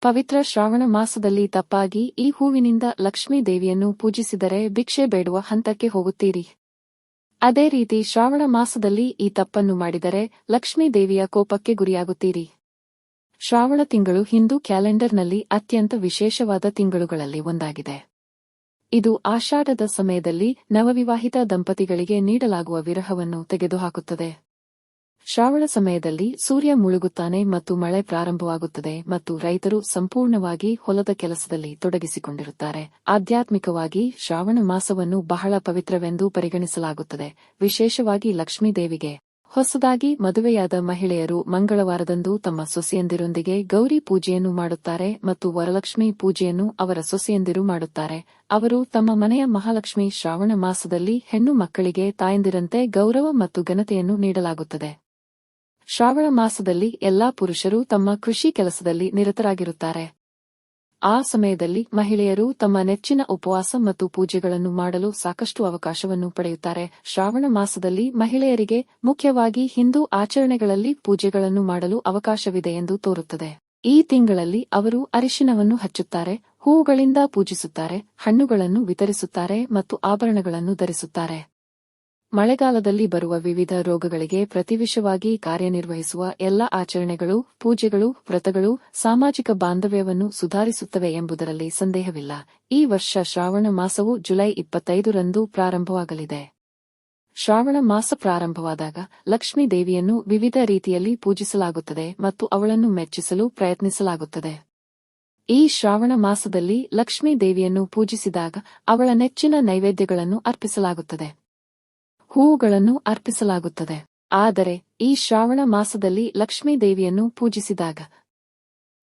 ಪವಿತ್ರ ಶ್ರಾವಣ ಮಾಸದಲ್ಲಿ ತಪ್ಪಾಗಿ ಈ ಹೂವಿನಿಂದ ಲಕ್ಷ್ಮೀ ದೇವಿಯನ್ನು ಪೂಜಿಸಿದರೆ ಭಿಕ್ಷೆ ಬೇಡುವ ಹಂತಕ್ಕೆ ಹೋಗುತ್ತೀರಿ. ಅದೇ ರೀತಿ ಶ್ರಾವಣ ಮಾಸದಲ್ಲಿ ಈ ತಪ್ಪನ್ನು ಮಾಡಿದರೆ ಲಕ್ಷ್ಮೀ ದೇವಿಯ ಕೋಪಕ್ಕೆ ಗುರಿಯಾಗುತ್ತೀರಿ. ಶ್ರಾವಣ ತಿಂಗಳು ಹಿಂದೂ ಕ್ಯಾಲೆಂಡರ್ನಲ್ಲಿ ಅತ್ಯಂತ ವಿಶೇಷವಾದ ತಿಂಗಳುಗಳಲ್ಲಿ ಒಂದಾಗಿದೆ. ಇದು ಆಷಾಢದ ಸಮಯದಲ್ಲಿ ನವವಿವಾಹಿತ ದಂಪತಿಗಳಿಗೆ ನೀಡಲಾಗುವ ವಿರಹವನ್ನು ತೆಗೆದುಹಾಕುತ್ತದೆ. ಶ್ರಾವಣ ಸಮಯದಲ್ಲಿ ಸೂರ್ಯ ಮುಳುಗುತ್ತಾನೆ ಮತ್ತು ಮಳೆ ಪ್ರಾರಂಭವಾಗುತ್ತದೆ ಮತ್ತು ರೈತರು ಸಂಪೂರ್ಣವಾಗಿ ಹೊಲದ ಕೆಲಸದಲ್ಲಿ ತೊಡಗಿಸಿಕೊಂಡಿರುತ್ತಾರೆ. ಆಧ್ಯಾತ್ಮಿಕವಾಗಿ ಶ್ರಾವಣ ಮಾಸವನ್ನು ಬಹಳ ಪವಿತ್ರವೆಂದು ಪರಿಗಣಿಸಲಾಗುತ್ತದೆ. ವಿಶೇಷವಾಗಿ ಲಕ್ಷ್ಮೀದೇವಿಗೆ ಹೊಸದಾಗಿ ಮದುವೆಯಾದ ಮಹಿಳೆಯರು ಮಂಗಳವಾರದಂದು ತಮ್ಮ ಸೊಸೆಯಂದಿರೊಂದಿಗೆ ಗೌರಿ ಪೂಜೆಯನ್ನು ಮಾಡುತ್ತಾರೆ ಮತ್ತು ವರಲಕ್ಷ್ಮಿ ಪೂಜೆಯನ್ನು ಅವರ ಸೊಸೆಯಂದಿರು ಮಾಡುತ್ತಾರೆ. ಅವರು ತಮ್ಮ ಮನೆಯ ಮಹಾಲಕ್ಷ್ಮಿ ಶ್ರಾವಣ ಮಾಸದಲ್ಲಿ ಹೆಣ್ಣು ಮಕ್ಕಳಿಗೆ ತಾಯಂದಿರಂತೆ ಗೌರವ ಮತ್ತು ಘನತೆಯನ್ನು ನೀಡಲಾಗುತ್ತದೆ. ಶ್ರಾವಣ ಮಾಸದಲ್ಲಿ ಎಲ್ಲಾ ಪುರುಷರು ತಮ್ಮ ಕೃಷಿ ಕೆಲಸದಲ್ಲಿ ನಿರತರಾಗಿರುತ್ತಾರೆ. ಆ ಸಮಯದಲ್ಲಿ ಮಹಿಳೆಯರು ತಮ್ಮ ನೆಚ್ಚಿನ ಉಪವಾಸ ಮತ್ತು ಪೂಜೆಗಳನ್ನು ಮಾಡಲು ಸಾಕಷ್ಟು ಅವಕಾಶವನ್ನು ಪಡೆಯುತ್ತಾರೆ. ಶ್ರಾವಣ ಮಾಸದಲ್ಲಿ ಮಹಿಳೆಯರಿಗೆ ಮುಖ್ಯವಾಗಿ ಹಿಂದೂ ಆಚರಣೆಗಳಲ್ಲಿ ಪೂಜೆಗಳನ್ನು ಮಾಡಲು ಅವಕಾಶವಿದೆ ಎಂದು ತೋರುತ್ತದೆ. ಈ ತಿಂಗಳಲ್ಲಿ ಅವರು ಅರಿಶಿನವನ್ನು ಹಚ್ಚುತ್ತಾರೆ, ಹೂವುಗಳಿಂದ ಪೂಜಿಸುತ್ತಾರೆ, ಹಣ್ಣುಗಳನ್ನು ವಿತರಿಸುತ್ತಾರೆ ಮತ್ತು ಆಭರಣಗಳನ್ನು ಧರಿಸುತ್ತಾರೆ. ಮಳೆಗಾಲದಲ್ಲಿ ಬರುವ ವಿವಿಧ ರೋಗಗಳಿಗೆ ಪ್ರತಿವಿಷವಾಗಿ ಕಾರ್ಯನಿರ್ವಹಿಸುವ ಎಲ್ಲ ಆಚರಣೆಗಳು, ಪೂಜೆಗಳು, ವ್ರತಗಳು ಸಾಮಾಜಿಕ ಬಾಂಧವ್ಯವನ್ನು ಸುಧಾರಿಸುತ್ತವೆ ಎಂಬುದರಲ್ಲಿ ಸಂದೇಹವಿಲ್ಲ. ಈ ವರ್ಷ ಶ್ರಾವಣ ಮಾಸವು ಜುಲೈ ಇಪ್ಪತ್ತೈದರಂದು ಪ್ರಾರಂಭವಾಗಲಿದೆ. ಶ್ರಾವಣ ಮಾಸ ಪ್ರಾರಂಭವಾದಾಗ ಲಕ್ಷ್ಮೀ ದೇವಿಯನ್ನು ವಿವಿಧ ರೀತಿಯಲ್ಲಿ ಪೂಜಿಸಲಾಗುತ್ತದೆ ಮತ್ತು ಅವಳನ್ನು ಮೆಚ್ಚಿಸಲು ಪ್ರಯತ್ನಿಸಲಾಗುತ್ತದೆ. ಈ ಶ್ರಾವಣ ಮಾಸದಲ್ಲಿ ಲಕ್ಷ್ಮೀ ದೇವಿಯನ್ನು ಪೂಜಿಸಿದಾಗ ಅವಳ ನೆಚ್ಚಿನ ನೈವೇದ್ಯಗಳನ್ನು ಅರ್ಪಿಸಲಾಗುತ್ತದೆ. ಹೂವುಗಳನ್ನು ಅರ್ಪಿಸಲಾಗುತ್ತದೆ. ಆದರೆ ಈ ಶ್ರಾವಣ ಮಾಸದಲ್ಲಿ ಲಕ್ಷ್ಮೀ ದೇವಿಯನ್ನು ಪೂಜಿಸಿದಾಗ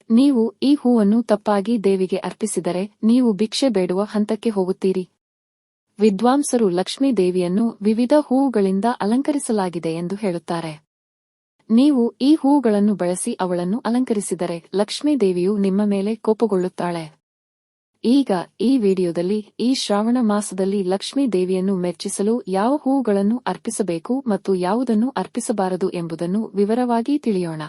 ನೀವು ಈ ಹೂವನ್ನು ತಪ್ಪಾಗಿ ದೇವಿಗೆ ಅರ್ಪಿಸಿದರೆ ನೀವು ಭಿಕ್ಷೆ ಬೇಡುವ ಹಂತಕ್ಕೆ ಹೋಗುತ್ತೀರಿ. ವಿದ್ವಾಂಸರು ಲಕ್ಷ್ಮೀ ದೇವಿಯನ್ನು ವಿವಿಧ ಹೂವುಗಳಿಂದ ಅಲಂಕರಿಸಲಾಗಿದೆ ಎಂದು ಹೇಳುತ್ತಾರೆ. ನೀವು ಈ ಹೂವುಗಳನ್ನು ಬಳಸಿ ಅವಳನ್ನು ಅಲಂಕರಿಸಿದರೆ ಲಕ್ಷ್ಮೀ ದೇವಿಯು ನಿಮ್ಮ ಮೇಲೆ ಕೋಪಗೊಳ್ಳುತ್ತಾಳೆ. ಈಗ ಈ ವಿಡಿಯೋದಲ್ಲಿ ಈ ಶ್ರಾವಣ ಮಾಸದಲ್ಲಿ ಲಕ್ಷ್ಮೀ ದೇವಿಯನ್ನು ಮೆಚ್ಚಿಸಲು ಯಾವ ಹೂಗಳನ್ನು ಅರ್ಪಿಸಬೇಕು ಮತ್ತು ಯಾವುದನ್ನು ಅರ್ಪಿಸಬಾರದು ಎಂಬುದನ್ನು ವಿವರವಾಗಿ ತಿಳಿಯೋಣ.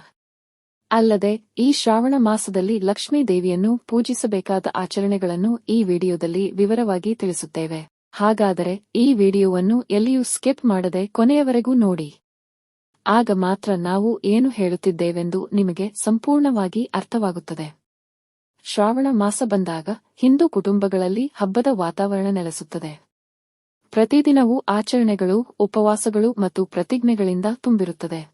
ಅಲ್ಲದೆ, ಈ ಶ್ರಾವಣ ಮಾಸದಲ್ಲಿ ಲಕ್ಷ್ಮೀ ದೇವಿಯನ್ನು ಪೂಜಿಸಬೇಕಾದ ಆಚರಣೆಗಳನ್ನು ಈ ವಿಡಿಯೋದಲ್ಲಿ ವಿವರವಾಗಿ ತಿಳಿಸುತ್ತೇವೆ. ಹಾಗಾದರೆ, ಈ ವಿಡಿಯೋವನ್ನು ಎಲ್ಲಿಯೂ ಸ್ಕಿಪ್ ಮಾಡದೆ ಕೊನೆಯವರೆಗೂ ನೋಡಿ. ಆಗ ಮಾತ್ರ ನಾವು ಏನು ಹೇಳುತ್ತಿದ್ದೇವೆಂದು ನಿಮಗೆ ಸಂಪೂರ್ಣವಾಗಿ ಅರ್ಥವಾಗುತ್ತದೆ. ಶ್ರಾವಣ ಮಾಸ ಬಂದಾಗ ಹಿಂದೂ ಕುಟುಂಬಗಳಲ್ಲಿ ಹಬ್ಬದ ವಾತಾವರಣ ನೆಲೆಸುತ್ತದೆ. ಪ್ರತಿದಿನವೂ ಆಚರಣೆಗಳು, ಉಪವಾಸಗಳು ಮತ್ತು ಪ್ರತಿಜ್ಞೆಗಳಿಂದ ತುಂಬಿರುತ್ತದೆ.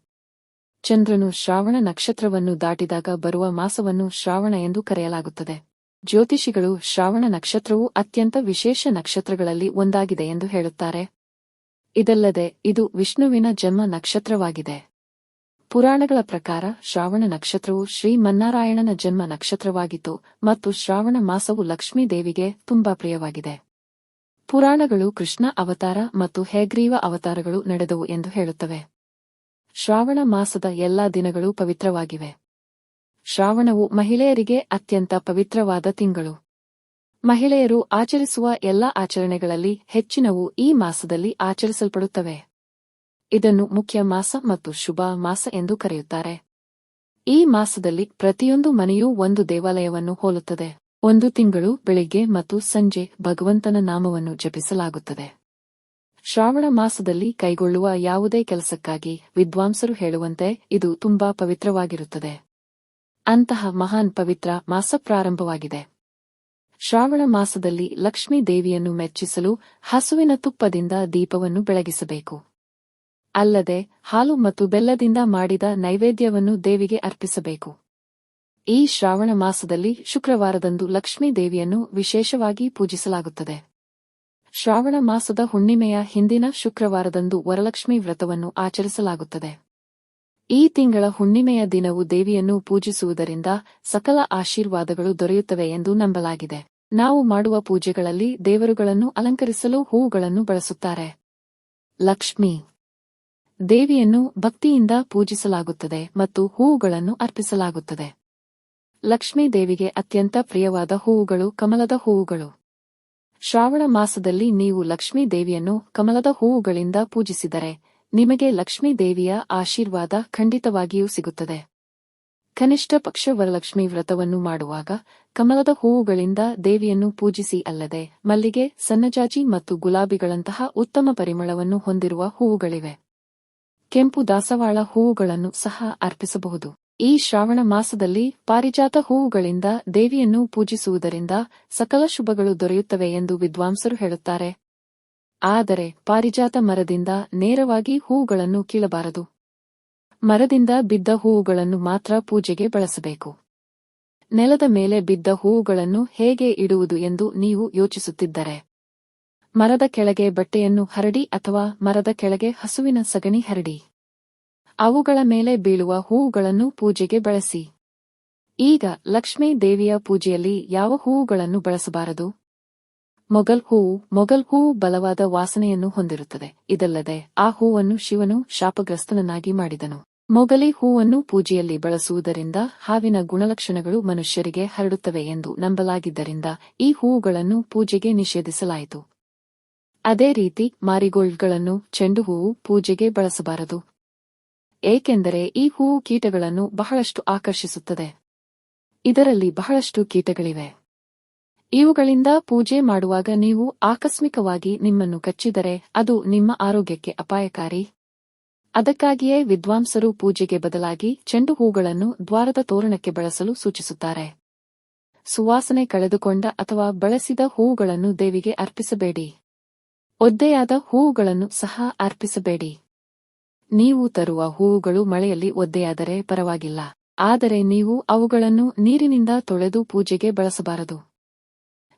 ಚಂದ್ರನು ಶ್ರಾವಣ ನಕ್ಷತ್ರವನ್ನು ದಾಟಿದಾಗ ಬರುವ ಮಾಸವನ್ನು ಶ್ರಾವಣ ಎಂದು ಕರೆಯಲಾಗುತ್ತದೆ. ಜ್ಯೋತಿಷಿಗಳು ಶ್ರಾವಣ ನಕ್ಷತ್ರವು ಅತ್ಯಂತ ವಿಶೇಷ ನಕ್ಷತ್ರಗಳಲ್ಲಿ ಒಂದಾಗಿದೆ ಎಂದು ಹೇಳುತ್ತಾರೆ. ಇದಲ್ಲದೆ ಇದು ವಿಷ್ಣುವಿನ ಜನ್ಮ ನಕ್ಷತ್ರವಾಗಿದೆ. ಪುರಾಣಗಳ ಪ್ರಕಾರ ಶ್ರಾವಣ ನಕ್ಷತ್ರವು ಶ್ರೀ ಮನ್ನಾರಾಯಣನ ಜನ್ಮ ನಕ್ಷತ್ರವಾಗಿತ್ತು ಮತ್ತು ಶ್ರಾವಣ ಮಾಸವು ಲಕ್ಷ್ಮೀ ದೇವಿಗೆ ತುಂಬಾ ಪ್ರಿಯವಾಗಿದೆ. ಪುರಾಣಗಳು ಕೃಷ್ಣ ಅವತಾರ ಮತ್ತು ಹೇಗ್ರೀವ ಅವತಾರಗಳು ನಡೆದವು ಎಂದು ಹೇಳುತ್ತವೆ. ಶ್ರಾವಣ ಮಾಸದ ಎಲ್ಲಾ ದಿನಗಳು ಪವಿತ್ರವಾಗಿವೆ. ಶ್ರಾವಣವು ಮಹಿಳೆಯರಿಗೆ ಅತ್ಯಂತ ಪವಿತ್ರವಾದ ತಿಂಗಳು. ಮಹಿಳೆಯರು ಆಚರಿಸುವ ಎಲ್ಲಾ ಆಚರಣೆಗಳಲ್ಲಿ ಹೆಚ್ಚಿನವು ಈ ಮಾಸದಲ್ಲಿ ಆಚರಿಸಲ್ಪಡುತ್ತವೆ. ಇದನ್ನು ಮುಖ್ಯ ಮಾಸ ಮತ್ತು ಶುಭ ಮಾಸ ಎಂದು ಕರೆಯುತ್ತಾರೆ. ಈ ಮಾಸದಲ್ಲಿ ಪ್ರತಿಯೊಂದು ಮನೆಯೂ ಒಂದು ದೇವಾಲಯವನ್ನು ಹೋಲುತ್ತದೆ. ಒಂದು ತಿಂಗಳು ಬೆಳಿಗ್ಗೆ ಮತ್ತು ಸಂಜೆ ಭಗವಂತನ ನಾಮವನ್ನು ಜಪಿಸಲಾಗುತ್ತದೆ. ಶ್ರಾವಣ ಮಾಸದಲ್ಲಿ ಕೈಗೊಳ್ಳುವ ಯಾವುದೇ ಕೆಲಸಕ್ಕಾಗಿ ವಿದ್ವಾಂಸರು ಹೇಳುವಂತೆ ಇದು ತುಂಬಾ ಪವಿತ್ರವಾಗಿರುತ್ತದೆ. ಅಂತಹ ಮಹಾನ್ ಪವಿತ್ರ ಮಾಸ ಪ್ರಾರಂಭವಾಗಿದೆ. ಶ್ರಾವಣ ಮಾಸದಲ್ಲಿ ಲಕ್ಷ್ಮೀ ದೇವಿಯನ್ನು ಮೆಚ್ಚಿಸಲು ಹಸುವಿನ ತುಪ್ಪದಿಂದ ದೀಪವನ್ನು ಬೆಳಗಿಸಬೇಕು. ಅಲ್ಲದೆ ಹಾಲು ಮತ್ತು ಬೆಲ್ಲದಿಂದ ಮಾಡಿದ ನೈವೇದ್ಯವನ್ನು ದೇವಿಗೆ ಅರ್ಪಿಸಬೇಕು. ಈ ಶ್ರಾವಣ ಮಾಸದಲ್ಲಿ ಶುಕ್ರವಾರದಂದು ಲಕ್ಷ್ಮೀ ದೇವಿಯನ್ನು ವಿಶೇಷವಾಗಿ ಪೂಜಿಸಲಾಗುತ್ತದೆ. ಶ್ರಾವಣ ಮಾಸದ ಹುಣ್ಣಿಮೆಯ ಹಿಂದಿನ ಶುಕ್ರವಾರದಂದು ವರಲಕ್ಷ್ಮಿ ವ್ರತವನ್ನು ಆಚರಿಸಲಾಗುತ್ತದೆ. ಈ ತಿಂಗಳ ಹುಣ್ಣಿಮೆಯ ದಿನವು ದೇವಿಯನ್ನು ಪೂಜಿಸುವುದರಿಂದ ಸಕಲ ಆಶೀರ್ವಾದಗಳು ದೊರೆಯುತ್ತವೆ ಎಂದು ನಂಬಲಾಗಿದೆ. ನಾವು ಮಾಡುವ ಪೂಜೆಗಳಲ್ಲಿ ದೇವರುಗಳನ್ನು ಅಲಂಕರಿಸಲು ಹೂವುಗಳನ್ನು ಬಳಸುತ್ತಾರೆ. ಲಕ್ಷ್ಮಿ ದೇವಿಯನ್ನು ಭಕ್ತಿಯಿಂದ ಪೂಜಿಸಲಾಗುತ್ತದೆ ಮತ್ತು ಹೂವುಗಳನ್ನು ಅರ್ಪಿಸಲಾಗುತ್ತದೆ. ಲಕ್ಷ್ಮೀ ದೇವಿಗೆ ಅತ್ಯಂತ ಪ್ರಿಯವಾದ ಹೂವುಗಳು ಕಮಲದ ಹೂವುಗಳು. ಶ್ರಾವಣ ಮಾಸದಲ್ಲಿ ನೀವು ಲಕ್ಷ್ಮೀ ದೇವಿಯನ್ನು ಕಮಲದ ಹೂವುಗಳಿಂದ ಪೂಜಿಸಿದರೆ ನಿಮಗೆ ಲಕ್ಷ್ಮೀ ದೇವಿಯ ಆಶೀರ್ವಾದ ಖಂಡಿತವಾಗಿಯೂ ಸಿಗುತ್ತದೆ. ಕನಿಷ್ಠ ಪಕ್ಷ ವರಲಕ್ಷ್ಮಿ ವ್ರತವನ್ನು ಮಾಡುವಾಗ ಕಮಲದ ಹೂವುಗಳಿಂದ ದೇವಿಯನ್ನು ಪೂಜಿಸಿ ಅಲ್ಲದೆ ಮಲ್ಲಿಗೆ ಸನ್ನಜಾಜಿ ಮತ್ತು ಗುಲಾಬಿಗಳಂತಹ ಉತ್ತಮ ಪರಿಮಳವನ್ನು ಹೊಂದಿರುವ ಹೂವುಗಳಿವೆ. ಕೆಂಪು ದಾಸವಾಳ ಹೂವುಗಳನ್ನು ಸಹ ಅರ್ಪಿಸಬಹುದು. ಈ ಶ್ರಾವಣ ಮಾಸದಲ್ಲಿ ಪಾರಿಜಾತ ಹೂವುಗಳಿಂದ ದೇವಿಯನ್ನು ಪೂಜಿಸುವುದರಿಂದ ಸಕಲ ಶುಭಗಳು ದೊರೆಯುತ್ತವೆ ಎಂದು ವಿದ್ವಾಂಸರು ಹೇಳುತ್ತಾರೆ. ಆದರೆ ಪಾರಿಜಾತ ಮರದಿಂದ ನೇರವಾಗಿ ಹೂವುಗಳನ್ನು ಕೀಳಬಾರದು. ಮರದಿಂದ ಬಿದ್ದ ಹೂವುಗಳನ್ನು ಮಾತ್ರ ಪೂಜೆಗೆ ಬಳಸಬೇಕು. ನೆಲದ ಮೇಲೆ ಬಿದ್ದ ಹೂವುಗಳನ್ನು ಹೇಗೆ ಇಡುವುದು ಎಂದು ನೀವು ಯೋಚಿಸುತ್ತಿದ್ದರೆ. ಮರದ ಕೆಳಗೆ ಬಟ್ಟೆಯನ್ನು ಹರಡಿ ಅಥವಾ ಮರದ ಕೆಳಗೆ ಹಸುವಿನ ಸಗಣಿ ಹರಡಿ. ಅವುಗಳ ಮೇಲೆ ಬೀಳುವ ಹೂವುಗಳನ್ನು ಪೂಜೆಗೆ ಬಳಸಿ. ಈಗ ಲಕ್ಷ್ಮೀ ದೇವಿಯ ಪೂಜೆಯಲ್ಲಿ ಯಾವ ಹೂವುಗಳನ್ನು ಬಳಸಬಾರದು? ಮೊಗಲ್ ಹೂವು ಮೊಗಲ್ ಹೂವು ಬಲವಾದ ವಾಸನೆಯನ್ನು ಹೊಂದಿರುತ್ತದೆ. ಇದಲ್ಲದೆ ಆ ಹೂವನ್ನು ಶಿವನು ಶಾಪಗ್ರಸ್ತನನ್ನಾಗಿ ಮಾಡಿದನು. ಮೊಗಲಿ ಹೂವನ್ನು ಪೂಜೆಯಲ್ಲಿ ಬಳಸುವುದರಿಂದ ಹಾವಿನ ಗುಣಲಕ್ಷಣಗಳು ಮನುಷ್ಯರಿಗೆ ಹರಡುತ್ತವೆ ಎಂದು ನಂಬಲಾಗಿದ್ದರಿಂದ ಈ ಹೂವುಗಳನ್ನು ಪೂಜೆಗೆ ನಿಷೇಧಿಸಲಾಯಿತು. ಅದೇ ರೀತಿ ಮಾರಿಗೋಲ್ಡ್ಗಳನ್ನು ಚೆಂಡು ಹೂವು ಪೂಜೆಗೆ ಬಳಸಬಾರದು. ಏಕೆಂದರೆ ಈ ಹೂವು ಕೀಟಗಳನ್ನು ಬಹಳಷ್ಟು ಆಕರ್ಷಿಸುತ್ತದೆ. ಇದರಲ್ಲಿ ಬಹಳಷ್ಟು ಕೀಟಗಳಿವೆ. ಇವುಗಳಿಂದ ಪೂಜೆ ಮಾಡುವಾಗ ನೀವು ಆಕಸ್ಮಿಕವಾಗಿ ನಿಮ್ಮನ್ನು ಕಚ್ಚಿದರೆ ಅದು ನಿಮ್ಮ ಆರೋಗ್ಯಕ್ಕೆ ಅಪಾಯಕಾರಿ. ಅದಕ್ಕಾಗಿಯೇ ವಿದ್ವಾಂಸರು ಪೂಜೆಗೆ ಬದಲಾಗಿ ಚೆಂಡು ಹೂಗಳನ್ನು ದ್ವಾರದ ತೋರಣಕ್ಕೆ ಬಳಸಲು ಸೂಚಿಸುತ್ತಾರೆ. ಸುವಾಸನೆ ಕಳೆದುಕೊಂಡ ಅಥವಾ ಬಳಸಿದ ಹೂಗಳನ್ನು ದೇವಿಗೆ ಅರ್ಪಿಸಬೇಡಿ. ಒದ್ದೆಯಾದ ಹೂವುಗಳನ್ನು ಸಹ ಅರ್ಪಿಸಬೇಡಿ. ನೀವು ತರುವ ಹೂವುಗಳು ಮಳೆಯಲ್ಲಿ ಒದ್ದೆಯಾದರೆ ಪರವಾಗಿಲ್ಲ. ಆದರೆ ನೀವು ಅವುಗಳನ್ನು ನೀರಿನಿಂದ ತೊಳೆದು ಪೂಜೆಗೆ ಬಳಸಬಾರದು.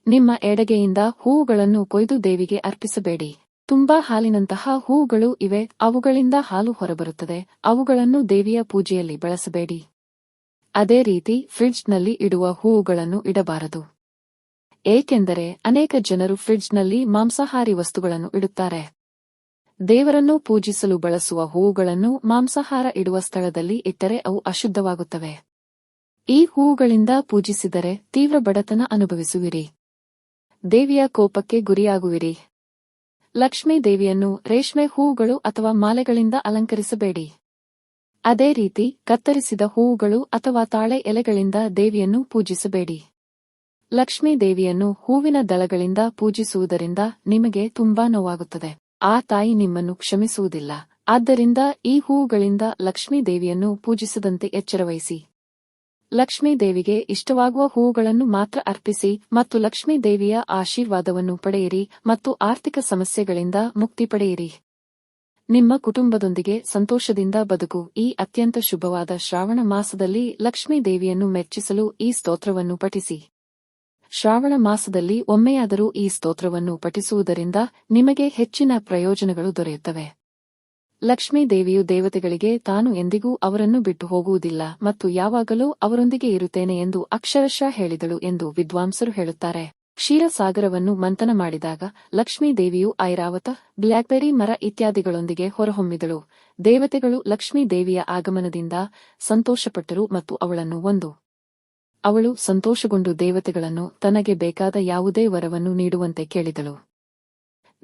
ನಿಮ್ಮ ಎಡಗೆಯಿಂದ ಹೂವುಗಳನ್ನು ಕೊಯ್ದು ದೇವಿಗೆ ಅರ್ಪಿಸಬೇಡಿ. ತುಂಬಾ ಹಾಲಿನಂತಹ ಹೂವುಗಳು ಇವೆ, ಅವುಗಳಿಂದ ಹಾಲು ಹೊರಬರುತ್ತದೆ, ಅವುಗಳನ್ನು ದೇವಿಯ ಪೂಜೆಯಲ್ಲಿ ಬಳಸಬೇಡಿ. ಅದೇ ರೀತಿ, ಫ್ರಿಡ್ಜ್ನಲ್ಲಿ ಇಡುವ ಹೂವುಗಳನ್ನು ಇಡಬಾರದು. ಏಕೆಂದರೆ ಅನೇಕ ಜನರು ಫ್ರಿಡ್ಜ್ನಲ್ಲಿ ಮಾಂಸಾಹಾರಿ ವಸ್ತುಗಳನ್ನು ಇಡುತ್ತಾರೆ. ದೇವರನ್ನು ಪೂಜಿಸಲು ಬಳಸುವ ಹೂವುಗಳನ್ನು ಮಾಂಸಾಹಾರ ಇಡುವ ಸ್ಥಳದಲ್ಲಿ ಇಟ್ಟರೆ ಅವು ಅಶುದ್ಧವಾಗುತ್ತವೆ. ಈ ಹೂವುಗಳಿಂದ ಪೂಜಿಸಿದರೆ ತೀವ್ರ ಬಡತನ ಅನುಭವಿಸುವಿರಿ. ದೇವಿಯ ಕೋಪಕ್ಕೆ ಗುರಿಯಾಗುವಿರಿ. ಲಕ್ಷ್ಮೀ ದೇವಿಯನ್ನು ರೇಷ್ಮೆ ಹೂವುಗಳು ಅಥವಾ ಮಾಲೆಗಳಿಂದ ಅಲಂಕರಿಸಬೇಡಿ. ಅದೇ ರೀತಿ ಕತ್ತರಿಸಿದ ಹೂವುಗಳು ಅಥವಾ ತಾಳೆ ಎಲೆಗಳಿಂದ ದೇವಿಯನ್ನು ಪೂಜಿಸಬೇಡಿ. ಲಕ್ಷ್ಮೀ ದೇವಿಯನ್ನು ಹೂವಿನ ದಳಗಳಿಂದ ಪೂಜಿಸುವುದರಿಂದ ನಿಮಗೆ ತುಂಬಾ ನೋವಾಗುತ್ತದೆ. ಆ ತಾಯಿ ನಿಮ್ಮನ್ನು ಕ್ಷಮಿಸುವುದಿಲ್ಲ. ಆದ್ದರಿಂದ ಈ ಹೂವುಗಳಿಂದ ಲಕ್ಷ್ಮೀ ದೇವಿಯನ್ನು ಪೂಜಿಸದಂತೆ ಎಚ್ಚರವಹಿಸಿ. ಲಕ್ಷ್ಮೀ ದೇವಿಗೆ ಇಷ್ಟವಾಗುವ ಹೂವುಗಳನ್ನು ಮಾತ್ರ ಅರ್ಪಿಸಿ ಮತ್ತು ಲಕ್ಷ್ಮೀ ದೇವಿಯ ಆಶೀರ್ವಾದವನ್ನು ಪಡೆಯಿರಿ ಮತ್ತು ಆರ್ಥಿಕ ಸಮಸ್ಯೆಗಳಿಂದ ಮುಕ್ತಿ ಪಡೆಯಿರಿ. ನಿಮ್ಮ ಕುಟುಂಬದೊಂದಿಗೆ ಸಂತೋಷದಿಂದ ಬದುಕು. ಈ ಅತ್ಯಂತ ಶುಭವಾದ ಶ್ರಾವಣ ಮಾಸದಲ್ಲಿ ಲಕ್ಷ್ಮೀ ದೇವಿಯನ್ನು ಮೆಚ್ಚಿಸಲು ಈ ಸ್ತೋತ್ರವನ್ನು ಪಠಿಸಿ. ಶ್ರಾವಣ ಮಾಸದಲ್ಲಿ ಒಮ್ಮೆಯಾದರೂ ಈ ಸ್ತೋತ್ರವನ್ನು ಪಠಿಸುವುದರಿಂದ ನಿಮಗೆ ಹೆಚ್ಚಿನ ಪ್ರಯೋಜನಗಳು ದೊರೆಯುತ್ತವೆ. ಲಕ್ಷ್ಮೀ ದೇವಿಯು ದೇವತೆಗಳಿಗೆ ತಾನು ಎಂದಿಗೂ ಅವರನ್ನು ಬಿಟ್ಟು ಹೋಗುವುದಿಲ್ಲ ಮತ್ತು ಯಾವಾಗಲೂ ಅವರೊಂದಿಗೆ ಇರುತ್ತೇನೆ ಎಂದು ಅಕ್ಷರಶಃ ಹೇಳಿದಳು ಎಂದು ವಿದ್ವಾಂಸರು ಹೇಳುತ್ತಾರೆ. ಕ್ಷೀರಸಾಗರವನ್ನು ಮಂಥನ ಮಾಡಿದಾಗ ಲಕ್ಷ್ಮೀ ದೇವಿಯು ಐರಾವತ, ಬ್ಲ್ಯಾಕ್ಬೆರಿ ಮರ ಇತ್ಯಾದಿಗಳೊಂದಿಗೆ ಹೊರಹೊಮ್ಮಿದಳು. ದೇವತೆಗಳು ಲಕ್ಷ್ಮೀ ದೇವಿಯ ಆಗಮನದಿಂದ ಸಂತೋಷಪಟ್ಟರು ಮತ್ತು ಅವಳನ್ನು ಒಂದು ಅವಳು ಸಂತೋಷಗೊಂಡು ದೇವತೆಗಳನ್ನು ತನಗೆ ಬೇಕಾದ ಯಾವುದೇ ವರವನ್ನು ನೀಡುವಂತೆ ಕೇಳಿದಳು.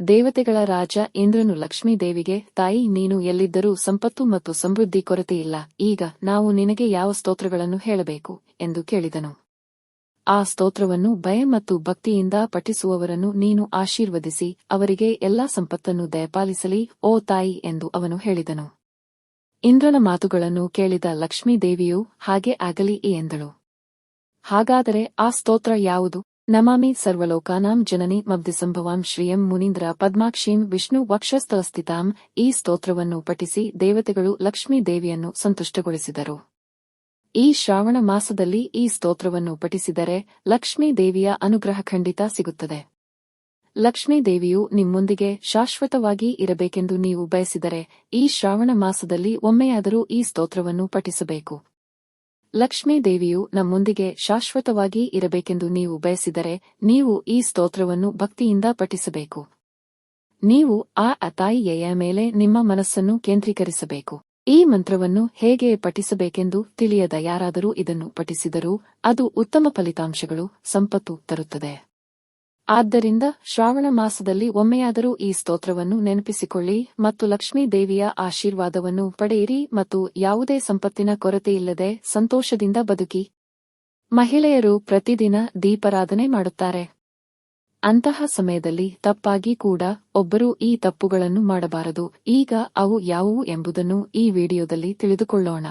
ದೇವತೆಗಳ ರಾಜ ಇಂದ್ರನು ಲಕ್ಷ್ಮೀ ದೇವಿಗೆ ತಾಯಿ, ನೀನು ಎಲ್ಲಿದ್ದರೂ ಸಂಪತ್ತು ಮತ್ತು ಸಮೃದ್ಧಿ ಕೊರತೆಯಿಲ್ಲ, ಈಗ ನಾವು ನಿನಗೆ ಯಾವ ಸ್ತೋತ್ರಗಳನ್ನು ಹೇಳಬೇಕು? ಎಂದು ಕೇಳಿದನು. ಆ ಸ್ತೋತ್ರವನ್ನು ಭಯ ಮತ್ತು ಭಕ್ತಿಯಿಂದ ಪಠಿಸುವವರನ್ನು ನೀನು ಆಶೀರ್ವದಿಸಿ, ಅವರಿಗೆ ಎಲ್ಲಾ ಸಂಪತ್ತನ್ನು ದಯಪಾಲಿಸಲಿ, ಓ ತಾಯಿ ಎಂದು ಅವನು ಹೇಳಿದನು. ಇಂದ್ರನ ಮಾತುಗಳನ್ನು ಕೇಳಿದ ಲಕ್ಷ್ಮೀ ದೇವಿಯು ಹಾಗೆ ಆಗಲಿ, ಎಂದಳು. ಹಾಗಾದರೆ ಆ ಸ್ತೋತ್ರ ಯಾವುದು? ನಮಾಮಿ ಸರ್ವಲೋಕಾನಾಂ ಜನನಿ ಮಬ್ಧಿಸಂಭವಾಂ ಶ್ರೀಯಂ ಮುನೀಂದ್ರ ಪದ್ಮಾಕ್ಷೀಂ ವಿಷ್ಣು ವಕ್ಷಸ್ಥಸ್ಥಿತಾಂ ಈ ಸ್ತೋತ್ರವನ್ನು ಪಠಿಸಿ ದೇವತೆಗಳು ಲಕ್ಷ್ಮೀ ದೇವಿಯನ್ನು ಸಂತುಷ್ಟಗೊಳಿಸಿದರು. ಈ ಶ್ರಾವಣ ಮಾಸದಲ್ಲಿ ಈ ಸ್ತೋತ್ರವನ್ನು ಪಠಿಸಿದರೆ ಲಕ್ಷ್ಮೀ ದೇವಿಯ ಅನುಗ್ರಹ ಖಂಡಿತ ಸಿಗುತ್ತದೆ. ಲಕ್ಷ್ಮೀ ದೇವಿಯು ನಿಮ್ಮೊಂದಿಗೆ ಶಾಶ್ವತವಾಗಿ ಇರಬೇಕೆಂದು ನೀವು ಬಯಸಿದರೆ ಈ ಶ್ರಾವಣ ಮಾಸದಲ್ಲಿ ಒಮ್ಮೆಯಾದರೂ ಈ ಸ್ತೋತ್ರವನ್ನು ಪಠಿಸಬೇಕು. ಲಕ್ಷ್ಮೀ ದೇವಿಯು ನಮ್ಮೊಂದಿಗೆ ಶಾಶ್ವತವಾಗಿ ಇರಬೇಕೆಂದು ನೀವು ಬಯಸಿದರೆ ನೀವು ಈ ಸ್ತೋತ್ರವನ್ನು ಭಕ್ತಿಯಿಂದ ಪಠಿಸಬೇಕು. ನೀವು ಆ ಅತಾಯಿಯ ಮೇಲೆ ನಿಮ್ಮ ಮನಸ್ಸನ್ನು ಕೇಂದ್ರೀಕರಿಸಬೇಕು. ಈ ಮಂತ್ರವನ್ನು ಹೇಗೆ ಪಠಿಸಬೇಕೆಂದು ತಿಳಿಯದ ಯಾರಾದರೂ ಇದನ್ನು ಪಠಿಸಿದರೂ ಅದು ಉತ್ತಮ ಫಲಿತಾಂಶಗಳು, ಸಂಪತ್ತು ತರುತ್ತದೆ. ಆದ್ದರಿಂದ ಶ್ರಾವಣ ಮಾಸದಲ್ಲಿ ಒಮ್ಮೆಯಾದರೂ ಈ ಸ್ತೋತ್ರವನ್ನು ನೆನಪಿಸಿಕೊಳ್ಳಿ ಮತ್ತು ಲಕ್ಷ್ಮೀ ದೇವಿಯ ಆಶೀರ್ವಾದವನ್ನು ಪಡೆಯಿರಿ ಮತ್ತು ಯಾವುದೇ ಸಂಪತ್ತಿನ ಕೊರತೆಯಿಲ್ಲದೆ ಸಂತೋಷದಿಂದ ಬದುಕಿ. ಮಹಿಳೆಯರು ಪ್ರತಿದಿನ ದೀಪಾರಾಧನೆ ಮಾಡುತ್ತಾರೆ. ಅಂತಹ ಸಮಯದಲ್ಲಿ ತಪ್ಪಾಗಿ ಕೂಡ ಒಬ್ಬರು ಈ ತಪ್ಪುಗಳನ್ನು ಮಾಡಬಾರದು. ಈಗ ಅವು ಯಾವುವು ಎಂಬುದನ್ನು ಈ ವಿಡಿಯೋದಲ್ಲಿ ತಿಳಿದುಕೊಳ್ಳೋಣ.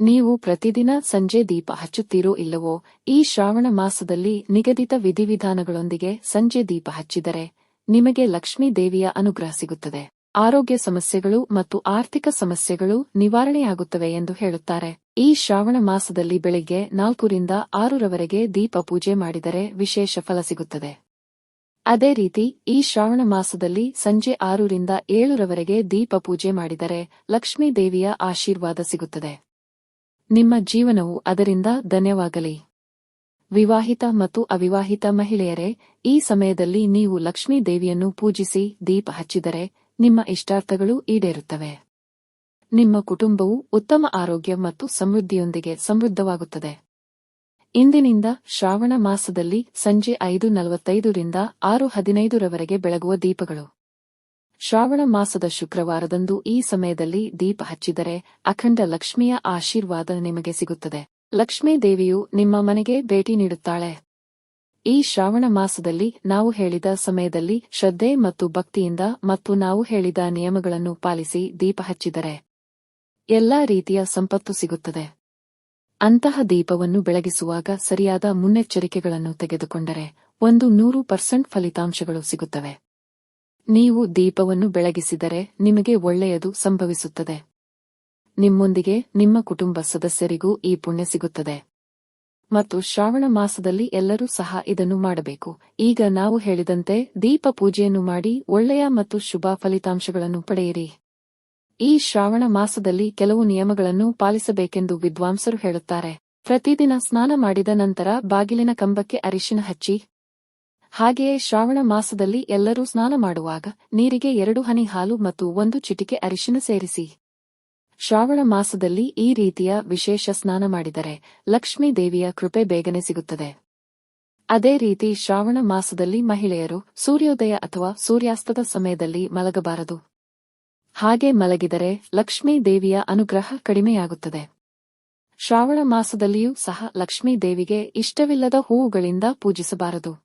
ನೀವು ಪ್ರತಿದಿನ ಸಂಜೆ ದೀಪ ಹಚ್ಚುತ್ತೀರೋ ಇಲ್ಲವೋ, ಈ ಶ್ರಾವಣ ಮಾಸದಲ್ಲಿ ನಿಗದಿತ ವಿಧಿವಿಧಾನಗಳೊಂದಿಗೆ ಸಂಜೆ ದೀಪ ಹಚ್ಚಿದರೆ ನಿಮಗೆ ಲಕ್ಷ್ಮೀ ದೇವಿಯ ಅನುಗ್ರಹ ಸಿಗುತ್ತದೆ. ಆರೋಗ್ಯ ಸಮಸ್ಯೆಗಳು ಮತ್ತು ಆರ್ಥಿಕ ಸಮಸ್ಯೆಗಳು ನಿವಾರಣೆಯಾಗುತ್ತವೆ ಎಂದು ಹೇಳುತ್ತಾರೆ. ಈ ಶ್ರಾವಣ ಮಾಸದಲ್ಲಿ ಬೆಳಿಗ್ಗೆ ನಾಲ್ಕರಿಂದ ಆರರವರೆಗೆ ದೀಪ ಪೂಜೆ ಮಾಡಿದರೆ ವಿಶೇಷ ಫಲ ಸಿಗುತ್ತದೆ. ಅದೇ ರೀತಿ, ಈ ಶ್ರಾವಣ ಮಾಸದಲ್ಲಿ ಸಂಜೆ ಆರರಿಂದ ಏಳರವರೆಗೆ ದೀಪ ಪೂಜೆ ಮಾಡಿದರೆ ಲಕ್ಷ್ಮೀ ದೇವಿಯ ಆಶೀರ್ವಾದ ಸಿಗುತ್ತದೆ. ನಿಮ್ಮ ಜೀವನವು ಅದರಿಂದ ಧನ್ಯವಾಗಲಿ. ವಿವಾಹಿತ ಮತ್ತು ಅವಿವಾಹಿತ ಮಹಿಳೆಯರೇ, ಈ ಸಮಯದಲ್ಲಿ ನೀವು ಲಕ್ಷ್ಮೀ ದೇವಿಯನ್ನು ಪೂಜಿಸಿ ದೀಪ ಹಚ್ಚಿದರೆ ನಿಮ್ಮ ಇಷ್ಟಾರ್ಥಗಳು ಈಡೇರುತ್ತವೆ. ನಿಮ್ಮ ಕುಟುಂಬವು ಉತ್ತಮ ಆರೋಗ್ಯ ಮತ್ತು ಸಮೃದ್ಧಿಯೊಂದಿಗೆ ಸಮೃದ್ಧವಾಗುತ್ತದೆ. ಇಂದಿನಿಂದ ಶ್ರಾವಣ ಮಾಸದಲ್ಲಿ ಸಂಜೆ ಐದು ನಲವತ್ತೈದರಿಂದ ಆರು ಹದಿನೈದರವರೆಗೆ ಬೆಳಗುವ ದೀಪಗಳು. ಶ್ರಾವಣ ಮಾಸದ ಶುಕ್ರವಾರದಂದು ಈ ಸಮಯದಲ್ಲಿ ದೀಪ ಹಚ್ಚಿದರೆ ಅಖಂಡ ಲಕ್ಷ್ಮಿಯ ಆಶೀರ್ವಾದ ನಿಮಗೆ ಸಿಗುತ್ತದೆ. ಲಕ್ಷ್ಮೀ ದೇವಿಯು ನಿಮ್ಮ ಮನೆಗೆ ಭೇಟಿ ನೀಡುತ್ತಾಳೆ. ಈ ಶ್ರಾವಣ ಮಾಸದಲ್ಲಿ ನಾವು ಹೇಳಿದ ಸಮಯದಲ್ಲಿ ಶ್ರದ್ಧೆ ಮತ್ತು ಭಕ್ತಿಯಿಂದ ಮತ್ತು ನಾವು ಹೇಳಿದ ನಿಯಮಗಳನ್ನು ಪಾಲಿಸಿ ದೀಪ ಹಚ್ಚಿದರೆ ಎಲ್ಲಾ ರೀತಿಯ ಸಂಪತ್ತು ಸಿಗುತ್ತದೆ. ಅಂತಹ ದೀಪವನ್ನು ಬೆಳಗಿಸುವಾಗ ಸರಿಯಾದ ಮುನ್ನೆಚ್ಚರಿಕೆಗಳನ್ನು ತೆಗೆದುಕೊಂಡರೆ ಒಂದು ನೂರು ಪರ್ಸೆಂಟ್ ಫಲಿತಾಂಶಗಳು ಸಿಗುತ್ತವೆ. ನೀವು ದೀಪವನ್ನು ಬೆಳಗಿಸಿದರೆ ನಿಮಗೆ ಒಳ್ಳೆಯದು ಸಂಭವಿಸುತ್ತದೆ. ನಿಮ್ಮೊಂದಿಗೆ ನಿಮ್ಮ ಕುಟುಂಬ ಸದಸ್ಯರಿಗೂ ಈ ಪುಣ್ಯ ಸಿಗುತ್ತದೆ. ಮತ್ತು ಶ್ರಾವಣ ಮಾಸದಲ್ಲಿ ಎಲ್ಲರೂ ಸಹ ಇದನ್ನು ಮಾಡಬೇಕು. ಈಗ ನಾವು ಹೇಳಿದಂತೆ ದೀಪ ಪೂಜೆಯನ್ನು ಮಾಡಿ ಒಳ್ಳೆಯ ಮತ್ತು ಶುಭ ಫಲಿತಾಂಶಗಳನ್ನು ಪಡೆಯಿರಿ. ಈ ಶ್ರಾವಣ ಮಾಸದಲ್ಲಿ ಕೆಲವು ನಿಯಮಗಳನ್ನು ಪಾಲಿಸಬೇಕೆಂದು ವಿದ್ವಾಂಸರು ಹೇಳುತ್ತಾರೆ. ಪ್ರತಿದಿನ ಸ್ನಾನ ಮಾಡಿದ ನಂತರ ಬಾಗಿಲಿನ ಕಂಬಕ್ಕೆ ಅರಿಶಿನ ಹಚ್ಚಿ ಹಾಗೆಯೇ ಶ್ರಾವಣ ಮಾಸದಲ್ಲಿ ಎಲ್ಲರೂ ಸ್ನಾನ ಮಾಡುವಾಗ ನೀರಿಗೆ ಎರಡು ಹನಿ ಹಾಲು ಮತ್ತು ಒಂದು ಚಿಟಿಕೆ ಅರಿಶಿನ ಸೇರಿಸಿ. ಶ್ರಾವಣ ಮಾಸದಲ್ಲಿ ಈ ರೀತಿಯ ವಿಶೇಷ ಸ್ನಾನ ಮಾಡಿದರೆ ಲಕ್ಷ್ಮೀ ದೇವಿಯ ಕೃಪೆ ಬೇಗನೆ ಸಿಗುತ್ತದೆ. ಅದೇ ರೀತಿ ಶ್ರಾವಣ ಮಾಸದಲ್ಲಿ ಮಹಿಳೆಯರು ಸೂರ್ಯೋದಯ ಅಥವಾ ಸೂರ್ಯಾಸ್ತದ ಸಮಯದಲ್ಲಿ ಮಲಗಬಾರದು. ಹಾಗೆ ಮಲಗಿದರೆ ಲಕ್ಷ್ಮೀ ದೇವಿಯ ಅನುಗ್ರಹ ಕಡಿಮೆಯಾಗುತ್ತದೆ. ಶ್ರಾವಣ ಮಾಸದಲ್ಲಿಯೂ ಸಹ ಲಕ್ಷ್ಮೀ ದೇವಿಗೆ ಇಷ್ಟವಿಲ್ಲದ ಹೂವುಗಳಿಂದ ಪೂಜಿಸಬಾರದು.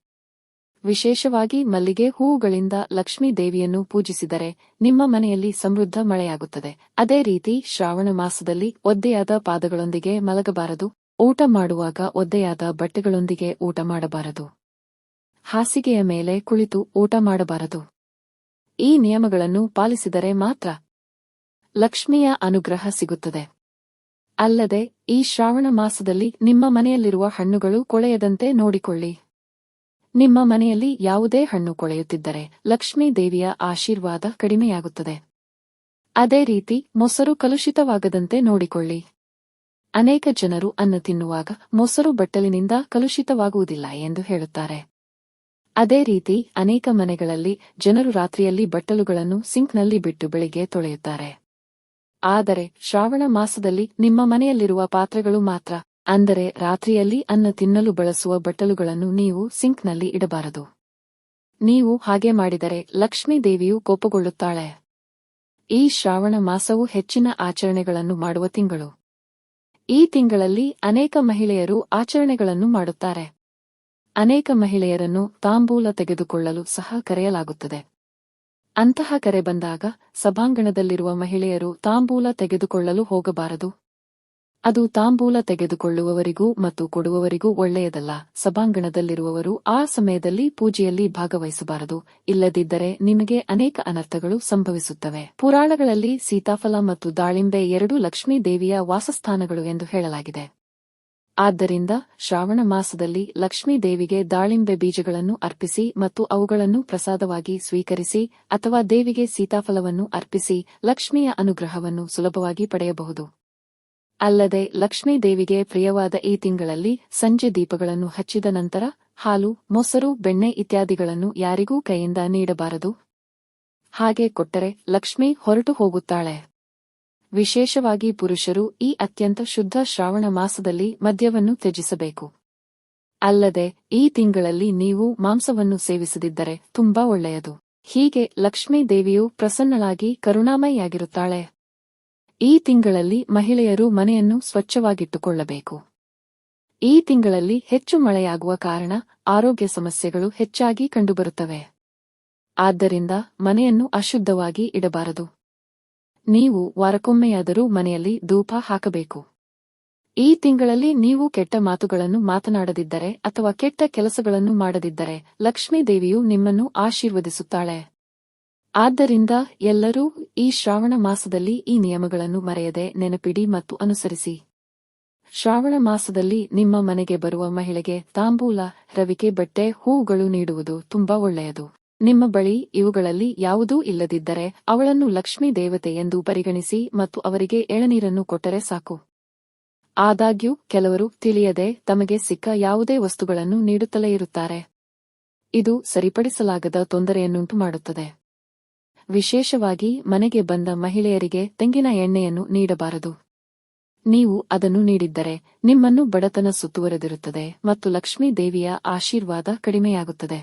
ವಿಶೇಷವಾಗಿ ಮಲ್ಲಿಗೆ ಹೂವುಗಳಿಂದ ಲಕ್ಷ್ಮೀ ದೇವಿಯನ್ನು ಪೂಜಿಸಿದರೆ ನಿಮ್ಮ ಮನೆಯಲ್ಲಿ ಸಮೃದ್ಧ ಮಳೆಯಾಗುತ್ತದೆ. ಅದೇ ರೀತಿ ಶ್ರಾವಣ ಮಾಸದಲ್ಲಿ ಒದ್ದೆಯಾದ ಪಾದಗಳೊಂದಿಗೆ ಮಲಗಬಾರದು. ಊಟ ಮಾಡುವಾಗ ಒದ್ದೆಯಾದ ಬಟ್ಟೆಗಳೊಂದಿಗೆ ಊಟ ಮಾಡಬಾರದು. ಹಾಸಿಗೆಯ ಮೇಲೆ ಕುಳಿತು ಊಟ ಮಾಡಬಾರದು. ಈ ನಿಯಮಗಳನ್ನು ಪಾಲಿಸಿದರೆ ಮಾತ್ರ ಲಕ್ಷ್ಮಿಯ ಅನುಗ್ರಹ ಸಿಗುತ್ತದೆ. ಅಲ್ಲದೆ ಈ ಶ್ರಾವಣ ಮಾಸದಲ್ಲಿ ನಿಮ್ಮ ಮನೆಯಲ್ಲಿರುವ ಹಣ್ಣುಗಳು ಕೊಳೆಯದಂತೆ ನೋಡಿಕೊಳ್ಳಿ. ನಿಮ್ಮ ಮನೆಯಲ್ಲಿ ಯಾವುದೇ ಹಣ್ಣು ಕೊಳೆಯುತ್ತಿದ್ದರೆ ಲಕ್ಷ್ಮೀ ದೇವಿಯ ಆಶೀರ್ವಾದ ಕಡಿಮೆಯಾಗುತ್ತದೆ. ಅದೇ ರೀತಿ ಮೊಸರು ಕಲುಷಿತವಾಗದಂತೆ ನೋಡಿಕೊಳ್ಳಿ. ಅನೇಕ ಜನರು ಅನ್ನ ತಿನ್ನುವಾಗ ಮೊಸರು ಬಟ್ಟಲಿನಿಂದ ಕಲುಷಿತವಾಗುವುದಿಲ್ಲ ಎಂದು ಹೇಳುತ್ತಾರೆ. ಅದೇ ರೀತಿ ಅನೇಕ ಮನೆಗಳಲ್ಲಿ ಜನರು ರಾತ್ರಿಯಲ್ಲಿ ಬಟ್ಟಲುಗಳನ್ನು ಸಿಂಕ್ನಲ್ಲಿ ಬಿಟ್ಟು ಬೆಳಿಗ್ಗೆ ತೊಳೆಯುತ್ತಾರೆ. ಆದರೆ ಶ್ರಾವಣ ಮಾಸದಲ್ಲಿ ನಿಮ್ಮ ಮನೆಯಲ್ಲಿರುವ ಪಾತ್ರೆಗಳು ಮಾತ್ರ ಅಂದರೆ ರಾತ್ರಿಯಲ್ಲಿ ಅನ್ನ ತಿನ್ನಲು ಬಳಸುವ ಬಟ್ಟಲುಗಳನ್ನು ನೀವು ಸಿಂಕ್ನಲ್ಲಿ ಇಡಬಾರದು. ನೀವು ಹಾಗೆ ಮಾಡಿದರೆ ಲಕ್ಷ್ಮೀ ದೇವಿಯು ಕೋಪಗೊಳ್ಳುತ್ತಾಳೆ. ಈ ಶ್ರಾವಣ ಮಾಸವು ಹೆಚ್ಚಿನ ಆಚರಣೆಗಳನ್ನು ಮಾಡುವ ತಿಂಗಳು. ಈ ತಿಂಗಳಲ್ಲಿ ಅನೇಕ ಮಹಿಳೆಯರು ಆಚರಣೆಗಳನ್ನು ಮಾಡುತ್ತಾರೆ. ಅನೇಕ ಮಹಿಳೆಯರನ್ನು ತಾಂಬೂಲ ತೆಗೆದುಕೊಳ್ಳಲು ಸಹ ಕರೆಯಲಾಗುತ್ತದೆ. ಅಂತಹ ಕರೆ ಬಂದಾಗ ಸಭಾಂಗಣದಲ್ಲಿರುವ ಮಹಿಳೆಯರು ತಾಂಬೂಲ ತೆಗೆದುಕೊಳ್ಳಲು ಹೋಗಬಾರದು. ಅದು ತಾಂಬೂಲ ತೆಗೆದುಕೊಳ್ಳುವವರಿಗೂ ಮತ್ತು ಕೊಡುವವರಿಗೂ ಒಳ್ಳೆಯದಲ್ಲ. ಸಭಾಂಗಣದಲ್ಲಿರುವವರು ಆ ಸಮಯದಲ್ಲಿ ಪೂಜೆಯಲ್ಲಿ ಭಾಗವಹಿಸಬಾರದು. ಇಲ್ಲದಿದ್ದರೆ ನಿಮಗೆ ಅನೇಕ ಅನರ್ಥಗಳು ಸಂಭವಿಸುತ್ತವೆ. ಪುರಾಣಗಳಲ್ಲಿ ಸೀತಾಫಲ ಮತ್ತು ದಾಳಿಂಬೆ ಎರಡೂ ಲಕ್ಷ್ಮೀ ದೇವಿಯ ವಾಸಸ್ಥಾನಗಳು ಎಂದು ಹೇಳಲಾಗಿದೆ. ಆದ್ದರಿಂದ ಶ್ರಾವಣ ಮಾಸದಲ್ಲಿ ಲಕ್ಷ್ಮೀ ದೇವಿಗೆ ದಾಳಿಂಬೆ ಬೀಜಗಳನ್ನು ಅರ್ಪಿಸಿ ಮತ್ತು ಅವುಗಳನ್ನು ಪ್ರಸಾದವಾಗಿ ಸ್ವೀಕರಿಸಿ ಅಥವಾ ದೇವಿಗೆ ಸೀತಾಫಲವನ್ನು ಅರ್ಪಿಸಿ ಲಕ್ಷ್ಮಿಯ ಅನುಗ್ರಹವನ್ನು ಸುಲಭವಾಗಿ ಪಡೆಯಬಹುದು. ಅಲ್ಲದೆ ಲಕ್ಷ್ಮೀದೇವಿಗೆ ಪ್ರಿಯವಾದ ಈ ತಿಂಗಳಲ್ಲಿ ಸಂಜೆ ದೀಪಗಳನ್ನು ಹಚ್ಚಿದ ನಂತರ ಹಾಲು, ಮೊಸರು, ಬೆಣ್ಣೆ ಇತ್ಯಾದಿಗಳನ್ನು ಯಾರಿಗೂ ಕೈಯಿಂದ ನೀಡಬಾರದು. ಹಾಗೆ ಕೊಟ್ಟರೆ ಲಕ್ಷ್ಮಿ ಹೊರಟು ಹೋಗುತ್ತಾಳೆ. ವಿಶೇಷವಾಗಿ ಪುರುಷರು ಈ ಅತ್ಯಂತ ಶುದ್ಧ ಶ್ರಾವಣ ಮಾಸದಲ್ಲಿ ಮದ್ಯವನ್ನು ತ್ಯಜಿಸಬೇಕು. ಅಲ್ಲದೆ ಈ ತಿಂಗಳಲ್ಲಿ ನೀವು ಮಾಂಸವನ್ನು ಸೇವಿಸದಿದ್ದರೆ ತುಂಬಾ ಒಳ್ಳೆಯದು. ಹೀಗೆ ಲಕ್ಷ್ಮೀ ದೇವಿಯು ಪ್ರಸನ್ನಳಾಗಿ ಕರುಣಾಮಯಿಯಾಗಿರುತ್ತಾಳೆ. ಈ ತಿಂಗಳಲ್ಲಿ ಮಹಿಳೆಯರು ಮನೆಯನ್ನು ಸ್ವಚ್ಛವಾಗಿಟ್ಟುಕೊಳ್ಳಬೇಕು. ಈ ತಿಂಗಳಲ್ಲಿ ಹೆಚ್ಚು ಮಳೆಯಾಗುವ ಕಾರಣ ಆರೋಗ್ಯ ಸಮಸ್ಯೆಗಳು ಹೆಚ್ಚಾಗಿ ಕಂಡುಬರುತ್ತವೆ. ಆದ್ದರಿಂದ ಮನೆಯನ್ನು ಅಶುದ್ಧವಾಗಿ ಇಡಬಾರದು. ನೀವು ವಾರಕ್ಕೊಮ್ಮೆಯಾದರೂ ಮನೆಯಲ್ಲಿ ಧೂಪ ಹಾಕಬೇಕು. ಈ ತಿಂಗಳಲ್ಲಿ ನೀವು ಕೆಟ್ಟ ಮಾತುಗಳನ್ನು ಮಾತನಾಡದಿದ್ದರೆ ಅಥವಾ ಕೆಟ್ಟ ಕೆಲಸಗಳನ್ನು ಮಾಡದಿದ್ದರೆ ಲಕ್ಷ್ಮೀ ದೇವಿಯು ನಿಮ್ಮನ್ನು ಆಶೀರ್ವದಿಸುತ್ತಾಳೆ. ಆದ್ದರಿಂದ ಎಲ್ಲರೂ ಈ ಶ್ರಾವಣ ಮಾಸದಲ್ಲಿ ಈ ನಿಯಮಗಳನ್ನು ಮರೆಯದೆ ನೆನಪಿಡಿ ಮತ್ತು ಅನುಸರಿಸಿ. ಶ್ರಾವಣ ಮಾಸದಲ್ಲಿ ನಿಮ್ಮ ಮನೆಗೆ ಬರುವ ಮಹಿಳೆಗೆ ತಾಂಬೂಲ, ರವಿಕೆ, ಬಟ್ಟೆ, ಹೂವುಗಳು ನೀಡುವುದು ತುಂಬಾ ಒಳ್ಳೆಯದು. ನಿಮ್ಮ ಬಳಿ ಇವುಗಳಲ್ಲಿ ಯಾವುದೂ ಇಲ್ಲದಿದ್ದರೆ ಅವಳನ್ನು ಲಕ್ಷ್ಮೀ ದೇವತೆ ಎಂದು ಪರಿಗಣಿಸಿ ಮತ್ತು ಅವರಿಗೆ ಎಳನೀರನ್ನು ಕೊಟ್ಟರೆ ಸಾಕು. ಆದಾಗ್ಯೂ, ಕೆಲವರು ತಿಳಿಯದೆ ತಮಗೆ ಸಿಕ್ಕ ಯಾವುದೇ ವಸ್ತುಗಳನ್ನು ನೀಡುತ್ತಲೇ ಇರುತ್ತಾರೆ. ಇದು ಸರಿಪಡಿಸಲಾಗದ ತೊಂದರೆಯನ್ನುಂಟು ಮಾಡುತ್ತದೆ ವಿಶೇಷವಾಗಿ ಮನೆಗೆ ಬಂದ ಮಹಿಳೆಯರಿಗೆ ತೆಂಗಿನ ಎಣ್ಣೆಯನ್ನು ನೀಡಬಾರದು. ನೀವು ಅದನ್ನು ನೀಡಿದ್ದರೆ ನಿಮ್ಮನ್ನು ಬಡತನ ಸುತ್ತುವರೆದಿರುತ್ತದೆ ಮತ್ತು ಲಕ್ಷ್ಮೀ ದೇವಿಯ ಆಶೀರ್ವಾದ ಕಡಿಮೆಯಾಗುತ್ತದೆ.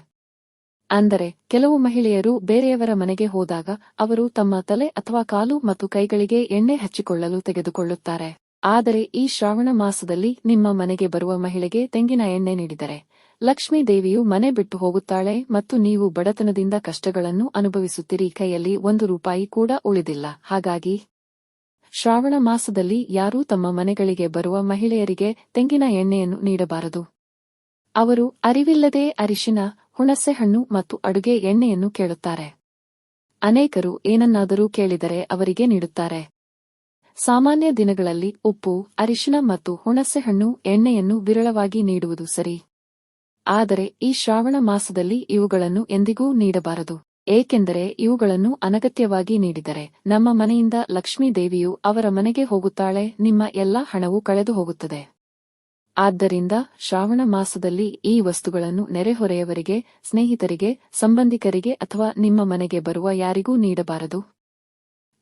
ಅಂದರೆ ಕೆಲವು ಮಹಿಳೆಯರು ಬೇರೆಯವರ ಮನೆಗೆ ಹೋದಾಗ ಅವರು ತಮ್ಮ ತಲೆ ಅಥವಾ ಕಾಲು ಮತ್ತು ಕೈಗಳಿಗೆ ಎಣ್ಣೆ ಹಚ್ಚಿಕೊಳ್ಳಲು ತೆಗೆದುಕೊಳ್ಳುತ್ತಾರೆ. ಆದರೆ ಈ ಶ್ರಾವಣ ಮಾಸದಲ್ಲಿ ನಿಮ್ಮ ಮನೆಗೆ ಬರುವ ಮಹಿಳೆಗೆ ತೆಂಗಿನ ಎಣ್ಣೆ ನೀಡಿದರೆ ಲಕ್ಷ್ಮೀ ದೇವಿಯು ಮನೆ ಬಿಟ್ಟು ಹೋಗುತ್ತಾಳೆ ಮತ್ತು ನೀವು ಬಡತನದಿಂದ ಕಷ್ಟಗಳನ್ನು ಅನುಭವಿಸುತ್ತೀರಿ. ಕೈಯಲ್ಲಿ ಒಂದು ರೂಪಾಯಿ ಕೂಡ ಉಳಿದಿಲ್ಲ. ಹಾಗಾಗಿ ಶ್ರಾವಣ ಮಾಸದಲ್ಲಿ ಯಾರೂ ತಮ್ಮ ಮನೆಗಳಿಗೆ ಬರುವ ಮಹಿಳೆಯರಿಗೆ ತೆಂಗಿನ ಎಣ್ಣೆಯನ್ನು ನೀಡಬಾರದು. ಅವರು ಅರಿವಿಲ್ಲದೆ ಅರಿಶಿನ, ಹುಣಸೆಹಣ್ಣು ಮತ್ತು ಅಡುಗೆ ಎಣ್ಣೆಯನ್ನು ಕೇಳುತ್ತಾರೆ. ಅನೇಕರು ಏನನ್ನಾದರೂ ಕೇಳಿದರೆ ಅವರಿಗೆ ನೀಡುತ್ತಾರೆ. ಸಾಮಾನ್ಯ ದಿನಗಳಲ್ಲಿ ಉಪ್ಪು, ಅರಿಶಿನ ಮತ್ತು ಹುಣಸೆಹಣ್ಣು ಎಣ್ಣೆಯನ್ನು ವಿರಳವಾಗಿ ನೀಡುವುದು ಸರಿ. ಆದರೆ ಈ ಶ್ರಾವಣ ಮಾಸದಲ್ಲಿ ಇವುಗಳನ್ನು ಎಂದಿಗೂ ನೀಡಬಾರದು. ಏಕೆಂದರೆ ಇವುಗಳನ್ನು ಅನಗತ್ಯವಾಗಿ ನೀಡಿದರೆ ನಮ್ಮ ಮನೆಯಿಂದ ಲಕ್ಷ್ಮೀ ದೇವಿಯು ಅವರ ಮನೆಗೆ ಹೋಗುತ್ತಾಳೆ, ನಿಮ್ಮ ಎಲ್ಲಾ ಹಣವೂ ಕಳೆದು ಹೋಗುತ್ತದೆ. ಆದ್ದರಿಂದ ಶ್ರಾವಣ ಮಾಸದಲ್ಲಿ ಈ ವಸ್ತುಗಳನ್ನು ನೆರೆಹೊರೆಯವರಿಗೆ, ಸ್ನೇಹಿತರಿಗೆ, ಸಂಬಂಧಿಕರಿಗೆ ಅಥವಾ ನಿಮ್ಮ ಮನೆಗೆ ಬರುವ ಯಾರಿಗೂ ನೀಡಬಾರದು.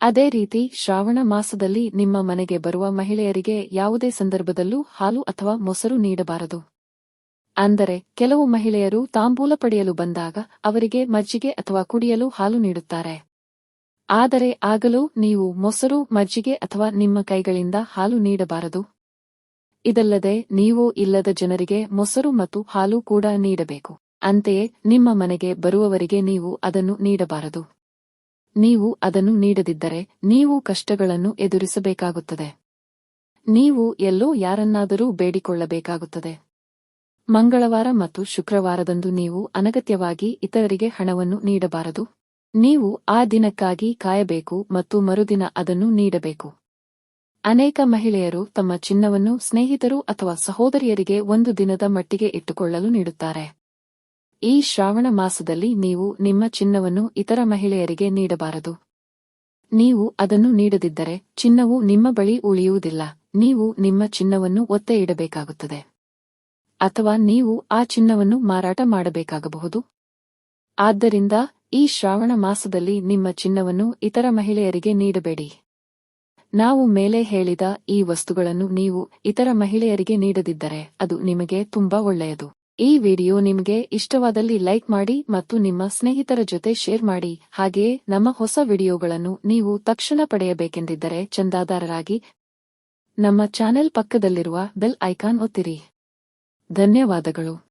ಅದೇ ರೀತಿ ಶ್ರಾವಣ ಮಾಸದಲ್ಲಿ ನಿಮ್ಮ ಮನೆಗೆ ಬರುವ ಮಹಿಳೆಯರಿಗೆ ಯಾವುದೇ ಸಂದರ್ಭದಲ್ಲೂ ಹಾಲು ಅಥವಾ ಮೊಸರು ನೀಡಬಾರದು. ಅಂದರೆ ಕೆಲವು ಮಹಿಳೆಯರು ತಾಂಬೂಲ ಪಡೆಯಲು ಬಂದಾಗ ಅವರಿಗೆ ಮಜ್ಜಿಗೆ ಅಥವಾ ಕುಡಿಯಲು ಹಾಲು ನೀಡುತ್ತಾರೆ. ಆದರೆ ಆಗಲೂ ನೀವು ಮೊಸರು, ಮಜ್ಜಿಗೆ ಅಥವಾ ನಿಮ್ಮ ಕೈಗಳಿಂದ ಹಾಲು ನೀಡಬಾರದು. ಇದಲ್ಲದೆ ನೀವು ಇಲ್ಲದ ಜನರಿಗೆ ಮೊಸರು ಮತ್ತು ಹಾಲು ಕೂಡ ನೀಡಬೇಕು. ಅಂತೆಯೇ ನಿಮ್ಮ ಮನೆಗೆ ಬರುವವರಿಗೆ ನೀವು ಅದನ್ನು ನೀಡಬಾರದು. ನೀವು ಅದನ್ನು ನೀಡದಿದ್ದರೆ ನೀವು ಕಷ್ಟಗಳನ್ನು ಎದುರಿಸಬೇಕಾಗುತ್ತದೆ. ನೀವು ಎಲ್ಲೋ ಯಾರನ್ನಾದರೂ ಬೇಡಿಕೊಳ್ಳಬೇಕಾಗುತ್ತದೆ. ಮಂಗಳವಾರ ಮತ್ತು ಶುಕ್ರವಾರದಂದು ನೀವು ಅನಗತ್ಯವಾಗಿ ಇತರರಿಗೆ ಹಣವನ್ನು ನೀಡಬಾರದು. ನೀವು ಆ ದಿನಕ್ಕಾಗಿ ಕಾಯಬೇಕು ಮತ್ತು ಮರುದಿನ ಅದನ್ನು ನೀಡಬೇಕು. ಅನೇಕ ಮಹಿಳೆಯರು ತಮ್ಮ ಚಿನ್ನವನ್ನು ಸ್ನೇಹಿತರು ಅಥವಾ ಸಹೋದರಿಯರಿಗೆ ಒಂದು ದಿನದ ಮಟ್ಟಿಗೆ ಇಟ್ಟುಕೊಳ್ಳಲು ನೀಡುತ್ತಾರೆ. ಈ ಶ್ರಾವಣ ಮಾಸದಲ್ಲಿ ನೀವು ನಿಮ್ಮ ಚಿನ್ನವನ್ನು ಇತರ ಮಹಿಳೆಯರಿಗೆ ನೀಡಬಾರದು. ನೀವು ಅದನ್ನು ನೀಡದಿದ್ದರೆ ಚಿನ್ನವು ನಿಮ್ಮ ಬಳಿ ಉಳಿಯುವುದಿಲ್ಲ. ನೀವು ನಿಮ್ಮ ಚಿನ್ನವನ್ನು ಒತ್ತೆ ಇಡಬೇಕಾಗುತ್ತದೆ. ಅಥವಾ ನೀವು ಆ ಚಿನ್ನವನ್ನು ಮಾರಾಟ ಮಾಡಬೇಕಾಗಬಹುದು? ಆದ್ದರಿಂದ ಈ ಶ್ರಾವಣ ಮಾಸದಲ್ಲಿ ನಿಮ್ಮ ಚಿನ್ನವನ್ನು ಇತರ ಮಹಿಳೆಯರಿಗೆ ನೀಡಬೇಡಿ. ನಾವು ಮೇಲೆ ಹೇಳಿದ ಈ ವಸ್ತುಗಳನ್ನು ನೀವು ಇತರ ಮಹಿಳೆಯರಿಗೆ ನೀಡದಿದ್ದರೆ ಅದು ನಿಮಗೆ ತುಂಬಾ ಒಳ್ಳೆಯದು. ಈ ವಿಡಿಯೋ ನಿಮಗೆ ಇಷ್ಟವಾದಲ್ಲಿ ಲೈಕ್ ಮಾಡಿ ಮತ್ತು ನಿಮ್ಮ ಸ್ನೇಹಿತರ ಜೊತೆ ಶೇರ್ ಮಾಡಿ. ಹಾಗೆಯೇ ನಮ್ಮ ಹೊಸ ವಿಡಿಯೋಗಳನ್ನು ನೀವು ತಕ್ಷಣ ಪಡೆಯಬೇಕೆಂದಿದ್ದರೆ ಚಂದಾದಾರರಾಗಿ ನಮ್ಮ ಚಾನೆಲ್ ಪಕ್ಕದಲ್ಲಿರುವ ಬೆಲ್ ಐಕಾನ್ ಒತ್ತಿರಿ. ಧನ್ಯವಾದಗಳು.